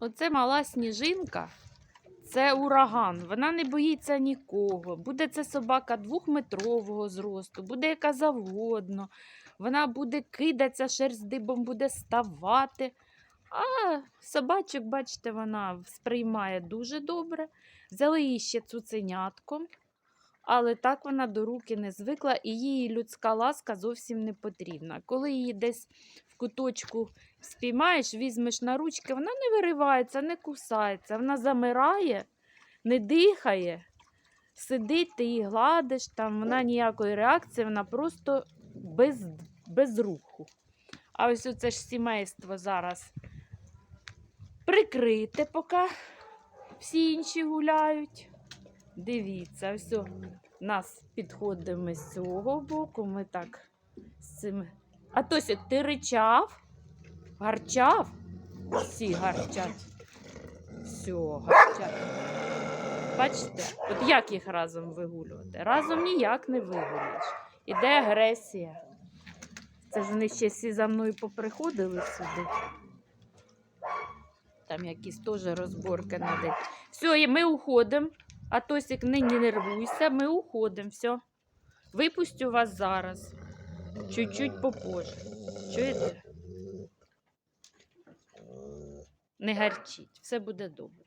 Оце мала сніжинка. Це ураган. Вона не боїться нікого. Буде це собака двохметрового зросту, буде яка завгодно. Вона буде кидатися, шерсть дибом буде ставати. А собачок, бачите, вона сприймає дуже добре. Взяли її ще цуценятком, але так вона до руки не звикла, і їй людська ласка зовсім не потрібна. Коли її десь в куточку спіймаєш, візьмеш на ручки, вона не виривається, не кусається, вона замирає, не дихає, сидить, ти її гладиш, там вона ніякої реакції, вона просто без, без руху. А ось оце ж сімейство зараз прикрите, поки всі інші гуляють. Дивіться, о, нас підходимо з цього боку, ми так з цим. А Тосік, ти ричав? Гарчав? Всі гарчать. Все, гарчать. Бачите, от як їх разом вигулювати? Разом ніяк не вигулюєш. Іде агресія. Це ж вони ще всі за мною поприходили сюди. Там якісь теж розборки надо. Все, і ми уходимо. А Тосік, не нервуйся, ми уходимо. Все. Випустю вас зараз. Чуть-чуть попозже. Чуєте? Не гарчіть, все буде добре.